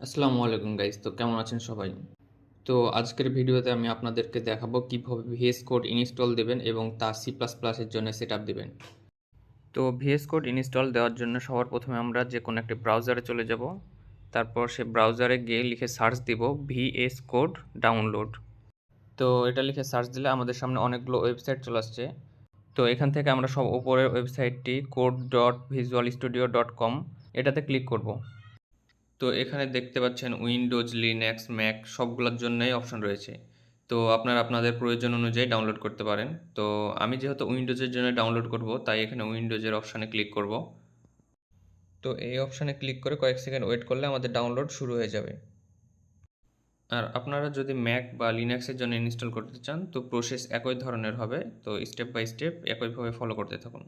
আসসালামু আলাইকুম গাইস, তো কেমন আছেন সবাই? তো আজকের ভিডিওতে আমি আপনাদেরকে দেখাবো কীভাবে ভিএস কোড ইনস্টল দেবেন এবং তা সি প্লাস প্লাসের জন্য সেট আপ দেবেন। তো ভিএস কোড ইনস্টল দেওয়ার জন্য সবার প্রথমে আমরা যে কোনো একটি ব্রাউজারে চলে যাব। তারপর সে ব্রাউজারে গিয়ে লিখে সার্চ দিব ভিএস কোড ডাউনলোড তো এটা লিখে সার্চ দিলে আমাদের সামনে অনেকগুলো ওয়েবসাইট চলে আসছে। তো এখান থেকে আমরা সব উপরের ওয়েবসাইটটি code dot visual studio dot com এটাতে ক্লিক করব। তো এখানে দেখতে পাচ্ছেন উইন্ডোজ লিনাক্স ম্যাক সবগুলোর জন্যই অপশন রয়েছে। তো আপনারা আপনাদের প্রয়োজন অনুযায়ী ডাউনলোড করতে পারেন। তো আমি যেহেতু উইন্ডোজের জন্য ডাউনলোড করব, তাই এখানে উইন্ডোজের অপশানে ক্লিক করব। তো এই অপশানে ক্লিক করে কয়েক সেকেন্ড ওয়েট করলে আমাদের ডাউনলোড শুরু হয়ে যাবে। আর আপনারা যদি ম্যাক বা লিনাক্সের জন্য ইনস্টল করতে চান, তো প্রসেস একই ধরনের হবে। তো স্টেপ বাই স্টেপ একইভাবে ফলো করতে থাকুন।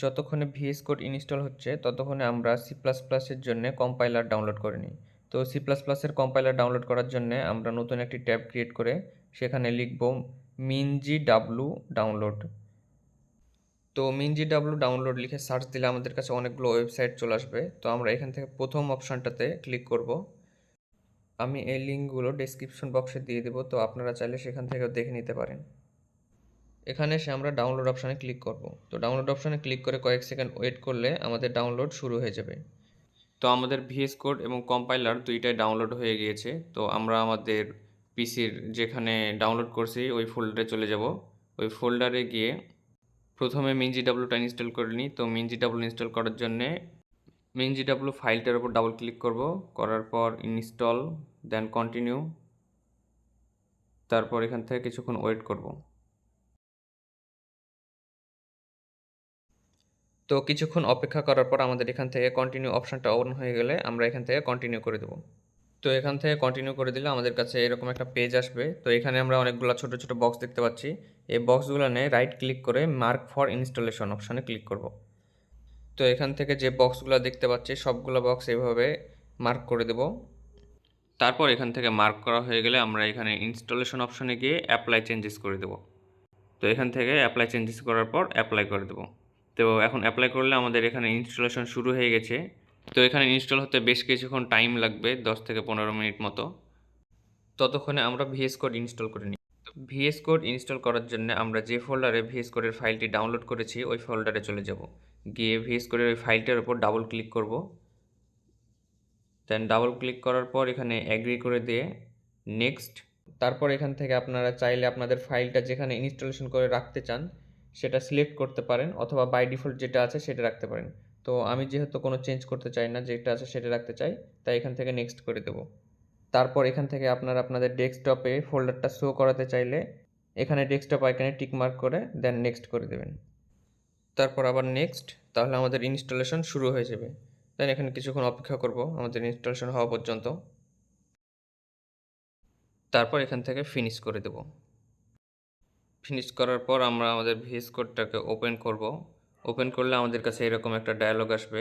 যতক্ষণে ভিএস কোড ইনস্টল হচ্ছে, ততক্ষণে আমরা সি প্লাস প্লাসের জন্য কম্পাইলার ডাউনলোড করে নিই। তো সি প্লাস প্লাসের কম্পাইলার ডাউনলোড করার জন্য আমরা নতুন একটি ট্যাব ক্রিয়েট করে সেখানে লিখব মিনজি ডাব্লু ডাউনলোড তো মিনজি ডাব্লু ডাউনলোড লিখে সার্চ দিলে আমাদের কাছে অনেকগুলো ওয়েবসাইট চলে আসবে। তো আমরা এখান থেকে প্রথম অপশানটাতে ক্লিক করব। আমি এই লিঙ্কগুলো ডেসক্রিপশন বক্সে দিয়ে দেবো, তো আপনারা চাইলে সেখান থেকেও দেখে নিতে পারেন। এখানে এসে আমরা ডাউনলোড অপশানে ক্লিক করব। তো ডাউনলোড অপশানে ক্লিক করে কয়েক সেকেন্ড ওয়েট করলে আমাদের ডাউনলোড শুরু হয়ে যাবে। তো আমাদের ভিএস কোড এবং কম্পাইলার দুইটাই ডাউনলোড হয়ে গিয়েছে। তো আমরা আমাদের পিসির যেখানে ডাউনলোড করছি, ওই ফোল্ডারে চলে যাব। ওই ফোল্ডারে গিয়ে প্রথমে মিনজি ডাব্লুটা ইনস্টল করে নিই। তো মিনজি ডাব্লু ইনস্টল করার জন্যে মিনজি ডাব্লু ফাইলটার উপর ডাবল ক্লিক করব। করার পর ইনস্টল দেন কন্টিনিউ তারপর এখান থেকে কিছুক্ষণ ওয়েট করব। তো কিছুক্ষণ অপেক্ষা করার পর আমাদের এখান থেকে কন্টিনিউ অপশানটা অন হয়ে গেলে আমরা এখান থেকে কন্টিনিউ করে দেবো। তো এখান থেকে কন্টিনিউ করে দিলে আমাদের কাছে এরকম একটা পেজ আসবে। তো এখানে আমরা অনেকগুলো ছোট ছোট বক্স দেখতে পাচ্ছি। এই বক্সগুলো নিয়ে রাইট ক্লিক করে মার্ক ফর ইনস্টলেশন অপশানে ক্লিক করব। তো এখান থেকে যে বক্সগুলো দেখতে পাচ্ছি, সবগুলো বক্স এভাবে মার্ক করে দেব। তারপর এখান থেকে মার্ক করা হয়ে গেলে আমরা এখানে ইনস্টলেশন অপশানে গিয়ে অ্যাপ্লাই চেঞ্জেস করে দেব। তো এখান থেকে অ্যাপ্লাই চেঞ্জেস করার পর অ্যাপ্লাই করে দেবো। তো এখন অ্যাপ্লাই করলে আমাদের এখানে ইনস্টলেশন শুরু হয়ে গেছে। তো এখানে ইনস্টল হতে বেশ কিছুক্ষণ টাইম লাগবে, দশ থেকে পনেরো মিনিট মতো। ততক্ষণে আমরা ভিএস কোড ইনস্টল করে নিই। ভিএস কোড ইনস্টল করার জন্য আমরা যে ফোল্ডারে ভিএস কোডের ফাইলটি ডাউনলোড করেছি, ওই ফোল্ডারে চলে যাব। গিয়ে ভিএস কোডের ওই ফাইলটার উপর ডাবল ক্লিক করব। দেন ডাবল ক্লিক করার পর এখানে অ্যাগ্রি করে দিয়ে নেক্সট তারপর এখান থেকে আপনারা চাইলে আপনাদের ফাইলটা যেখানে ইনস্টলেশন করে রাখতে চান সেটা সিলেক্ট করতে পারেন অথবা বাই ডিফল্ট যেটা আছে সেটা রাখতে পারেন। তো আমি যেহেতু কোনো চেঞ্জ করতে চাই না, যেটা আছে সেটা রাখতে চাই, তাই এখান থেকে নেক্সট করে দেব। তারপর এখান থেকে আপনারা আপনাদের ডেস্কটপে ফোল্ডারটা শো করাতে চাইলে এখানে ডেস্কটপ আইকনে টিক মার্ক করে দেন নেক্সট করে দেবেন। তারপর আবার নেক্সট তাহলে আমাদের ইনস্টলেশন শুরু হয়ে যাবে। দেন এখানে কিছুক্ষণ অপেক্ষা করব আমাদের ইনস্টলেশন হওয়া পর্যন্ত। তারপর এখান থেকে ফিনিশ করে দেবো। ফিনিশ করার পর আমরা আমাদের ভিএস কোডটাকে ওপেন করব। ওপেন করলে আমাদের কাছে এরকম একটা ডায়ালগ আসবে।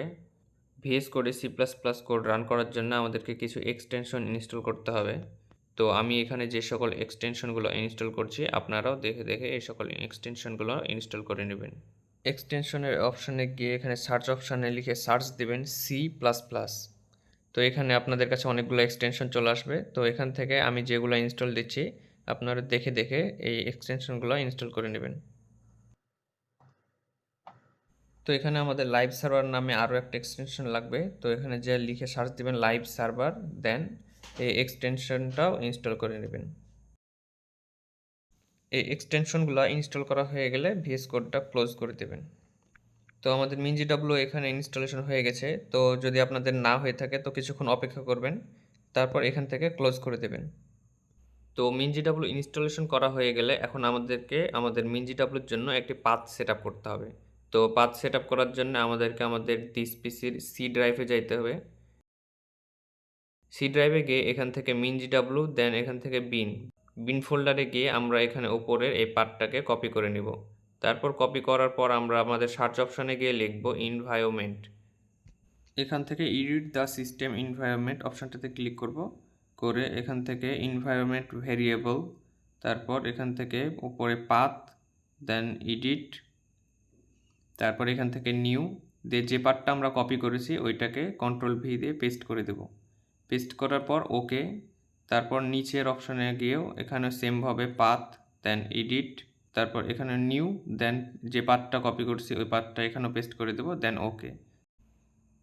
ভিএস কোডে C plus plus code run করার জন্য আমাদেরকে কিছু এক্সটেনশন ইনস্টল করতে হবে। তো আমি এখানে যে সকল এক্সটেনশনগুলো ইনস্টল করছি, আপনারাও দেখে দেখে এই সকল এক্সটেনশনগুলো ইনস্টল করে নেবেন। এক্সটেনশনের অপশানে গিয়ে এখানে সার্চ অপশানে লিখে সার্চ দেবেন সি প্লাস প্লাস তো এখানে আপনাদের কাছে অনেকগুলো এক্সটেনশন চলে আসবে। তো এখান থেকে আমি যেগুলো ইনস্টল দিচ্ছি আপনারা দেখে দেখে এই এক্সটেনশনগুলো ইনস্টল করে নেবেন। তো এখানে আমাদের লাইভ সার্ভার নামে আরও একটা এক্সটেনশন লাগবে। তো এখানে যে লিখে সার্চ দিবেন লাইভ সার্ভার দেন এই এক্সটেনশনটাও ইনস্টল করে নেবেন। এই এক্সটেনশনগুলো ইনস্টল করা হয়ে গেলে ভিএস কোডটা ক্লোজ করে দেবেন। তো আমাদের মিনজি ডাব্লু এখানে ইনস্টলেশন হয়ে গেছে। তো যদি আপনাদের না হয়ে থাকে, তো কিছুক্ষণ অপেক্ষা করবেন। তারপর এখান থেকে ক্লোজ করে দেবেন। তো মিনজি ডাব্লু ইনস্টলেশন করা হয়ে গেলে এখন আমাদেরকে, আমাদের মিনজি ডাব্লুর জন্য একটি পাথ সেট করতে হবে। তো পাথ সেট করার জন্য আমাদেরকে আমাদের দিস পিসির সি ড্রাইভে যাইতে হবে। সি ড্রাইভে গিয়ে এখান থেকে মিনজি ডাব্লু দেন এখান থেকে বিন বিন ফোল্ডারে গিয়ে আমরা এখানে ওপরের এই পার্টটাকে কপি করে নিব। তারপর কপি করার পর আমরা আমাদের সার্চ অপশানে গিয়ে লিখব ইনভায়রনমেন্ট এখান থেকে ইডিট দ্য সিস্টেম ইনভায়রনমেন্ট অপশানটাতে ক্লিক করব। করে এখান থেকে ইনভায়রনমেন্ট ভেরিয়েবল তারপর এখান থেকে উপরে পাথ দেন এডিট তারপর এখান থেকে নিউ দিয়ে যে পার্টটা আমরা কপি করেছি ওইটাকে কন্ট্রোল ভি দিয়ে পেস্ট করে দেব। পেস্ট করার পর ওকে তারপর নিচের অপশনে গিয়েও এখানে সেমভাবে পাথ দেন এডিট তারপর এখানে নিউ দেন যে পাথটা কপি করছি ওই পাথটা এখানেও পেস্ট করে দেবো দেন ওকে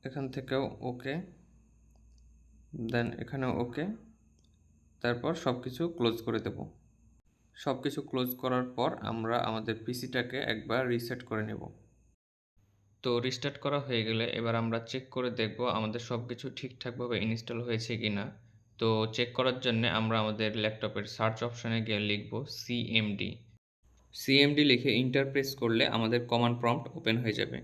এখান থেকেও ওকে দেন এখানেও ওকে তারপর সব কিছু ক্লোজ করে দেব। সব কিছু ক্লোজ করার পর আমরা আমাদের পিসিটাকে একবার রিসেট করে নেব। তো রিস্টার্ট করা হয়ে গেলে এবার আমরা চেক করে দেখব আমাদের সব কিছু ঠিকঠাকভাবে ইনস্টল হয়েছে কি না তো চেক করার জন্য আমরা আমাদের ল্যাপটপের সার্চ অপশানে গিয়ে লিখব সিএমডি সিএমডি লিখে ইন্টারপ্রেস করলে আমাদের কমান্ড প্রম্পট ওপেন হয়ে যাবে।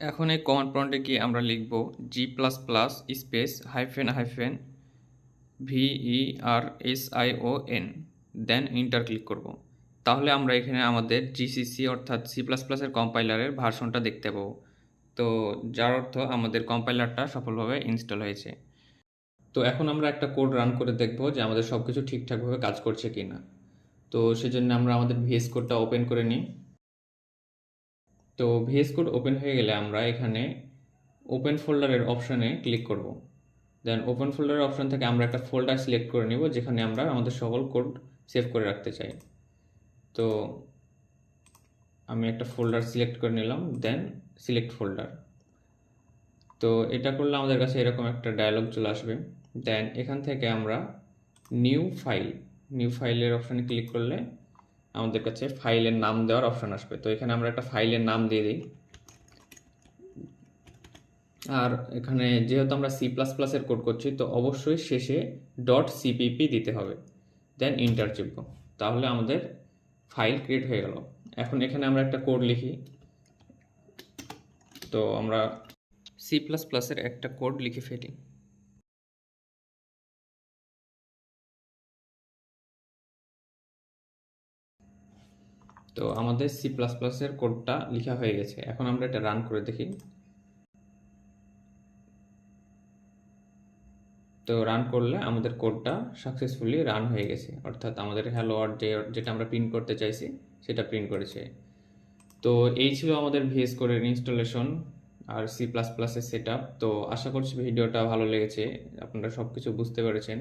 এখন এই কমান্ড প্রম্পটে গিয়ে আমরা লিখব G plus plus space hyphen hyphen V E R S I O N then enter click করব। তাহলে আমরা এখানে আমাদের জিসিসি অর্থাৎ সি প্লাস প্লাসের কম্পাইলারের ভার্সনটা দেখতে পাবো। তো যার অর্থ আমাদের কম্পাইলারটা সফলভাবে ইনস্টল হয়েছে। তো এখন আমরা একটা কোড রান করে দেখব যে আমাদের সব কিছু ঠিকঠাকভাবে কাজ করছে কি না তো সেজন্য আমরা আমাদের ভিএস কোডটা ওপেন করে নিই। তো ভিএস কোড ওপেন হয়ে গেলে আমরা এখানে ওপেন ফোল্ডারের অপশানে ক্লিক করব। দেন ওপেন ফোল্ডারের অপশান থেকে আমরা একটা ফোল্ডার সিলেক্ট করে নিব, যেখানে আমরা আমাদের সকল কোড সেভ করে রাখতে চাই। তো আমি একটা ফোল্ডার সিলেক্ট করে নিলাম দেন সিলেক্ট ফোল্ডার তো এটা করলে আমাদের কাছে এরকম একটা ডায়ালগ চলে আসবে। দেন এখান থেকে আমরা নিউ ফাইল নিউ ফাইলের অপশানে ক্লিক করলে আমাদের কাছে ফাইলের নাম দেওয়ার অপশান আসবে। তো এখানে আমরা একটা ফাইলের নাম দিয়ে দিই। আর এখানে যেহেতু আমরা সি প্লাস প্লাসের কোড করছি, তো অবশ্যই শেষে ডট সিপিপি দিতে হবে দেন ইন্টার চিপব। তাহলে আমাদের ফাইল ক্রিয়েট হয়ে গেল। এখন এখানে আমরা একটা কোড লিখি। তো আমরা সি প্লাস প্লাসের একটা কোড লিখে ফেলি। তো আমাদের সি প্লাস প্লাসের কোডটা লেখা হয়ে গেছে। এখন আমরা এটা রান করে দেখি। তো রান করলে আমাদের কোডটা সাকসেসফুলি রান হয়ে গেছে। অর্থাৎ আমাদের হ্যালো ওয়ার্ড যে, যেটা আমরা প্রিন্ট করতে চাইছি, সেটা প্রিন্ট করেছে। তো এই ছিল আমাদের ভিএস কোডের ইনস্টলেশন আর সি প্লাস প্লাসের সেট তো আশা করছি ভিডিওটা ভালো লেগেছে, আপনারা সব কিছু বুঝতে পেরেছেন।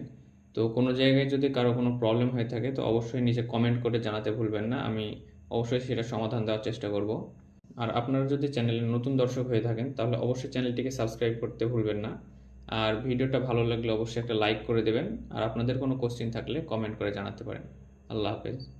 তো কোনো জায়গায় যদি কারও কোনো প্রবলেম হয়ে থাকে, তো অবশ্যই নিচে কমেন্ট করে জানাতে ভুলবেন না। আমি অবশ্যই সেটা সমাধান দেওয়ার চেষ্টা করব। আর আপনারা যদি চ্যানেলে নতুন দর্শক হয়ে থাকেন, তাহলে অবশ্যই চ্যানেলটিকে সাবস্ক্রাইব করতে ভুলবেন না। আর ভিডিওটা ভালো লাগলে অবশ্যই একটা লাইক করে দেবেন। আর আপনাদের কোনো কোশ্চেন থাকলে কমেন্ট করে জানাতে পারেন। আল্লাহ হাফেজ।